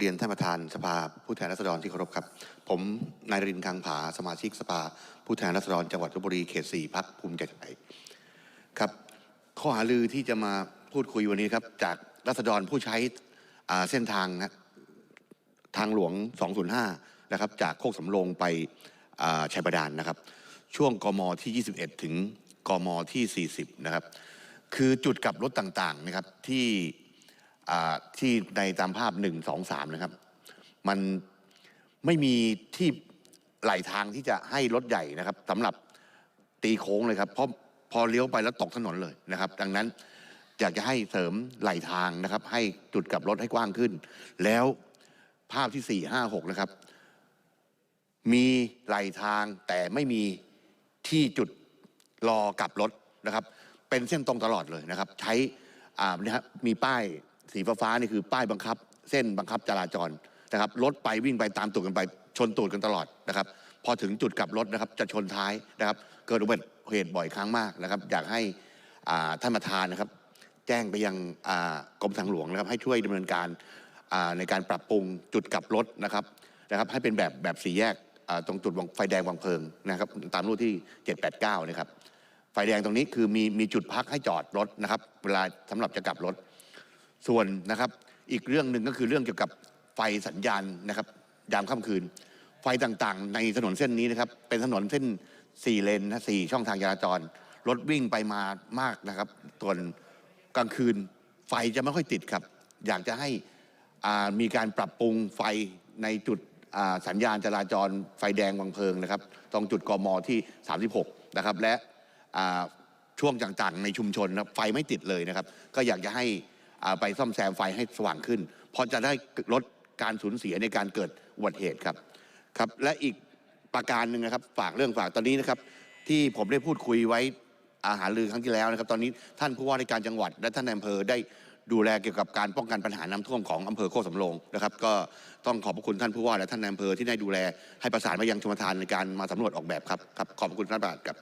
เรียนท่านประธานสภาผู้แทนราษฎรที่เคารพครับ ผมนายรินคังผาสมาชิกสภาผู้แทนราษฎรจังหวัดลบบุรีเขต4พักภูมิใจไทยครับข้อหาลือที่จะมาพูดคุยวันนี้ครับ จากราษฎรผู้ใช้เส้นทางนะทางหลวง 205 นะครับ จากโคกสำโรงไปอ่าชัยบาดาลนะครับ ช่วงกมที่ 21 ถึงกมที่ 40 นะครับ คือจุดกลับรถต่างๆนะครับที่ ที่ในตามภาพ1 2 3นะครับ มันไม่มีที่ไหลทางที่จะให้รถใหญ่นะครับสำหรับตีโค้งเลยครับเพราะพอเลี้ยวไปแล้วตกถนนเลยนะครับ ดังนั้นอยากจะให้เสริมไหลทางนะครับ ให้จุดกลับรถให้กว้างขึ้น แล้วภาพที่4 5 6นะครับ มีไหลทางแต่ไม่มีที่จุดรอกลับรถนะครับ เป็นเส้นตรงตลอดเลยนะครับ ใช้อ่านะฮะมีป้าย สีฟ้าๆนี่คือป้ายบังคับ เส้นบังคับจราจรนะครับรถไปวิ่งไปตามตูดกันไปชนตูดกันตลอดนะครับ พอถึงจุดกลับรถนะครับจะชนท้ายนะครับ เกิดอุบัติเหตุบ่อยครั้งมากนะครับ อยากให้ท่านประธานนะครับ แจ้งไปยังกรมทางหลวงนะครับ ให้ช่วยดำเนินการในการปรับปรุงจุดกลับรถนะครับนะครับ ให้เป็นแบบแบบสี่แยกตรงจุดไฟแดงวังเพลิงนะครับ ตามรูปที่ 789นะครับไฟแดงตรงนี้คือมีมีจุดพักให้จอดรถนะครับ เวลาสำหรับจะกลับรถ ส่วนนะครับอีกเรื่องหนึ่งก็คือเรื่องเกี่ยวกับไฟสัญญาณนะครับยามค่ำคืน ไฟต่างๆ ในถนนเส้นนี้นะครับ เป็นถนนเส้นสี่เลนนะสี่ช่องทางจราจรรถวิ่งไปมามากนะครับส่วนกลางคืนไฟจะไม่ค่อยติดครับ อยากจะให้มีการปรับปรุงไฟในจุดสัญญาณจราจรไฟแดงวังเพลิงนะครับ ตรงจุดกมที่ 36 นะครับ และช่วงต่างๆ ในชุมชนนะครับไฟไม่ติดเลยนะครับ ก็อยากจะให้ ไปซ่อมแซมไฟให้สว่างขึ้นเพราะจะได้ลดการสูญเสียในการเกิดอุบัติเหตุครับครับ และอีกประการหนึ่งนะครับ ฝากเรื่องฝากตอนนี้นะครับ ที่ผมได้พูดคุยไว้อาหารลือครั้งที่แล้วนะครับ ตอนนี้ท่านผู้ว่าราชการจังหวัด และท่านอำเภอได้ดูแลเกี่ยวกับการป้องกันปัญหาน้ำท่วมของอำเภอโคกสำโรงนะครับ ก็ต้องขอบพระคุณท่านผู้ว่าและท่านอำเภอที่ได้ดูแลให้ประสานมายังชมทานในการมาสำรวจออกแบบครับครับขอบคุณท่านประธานครับ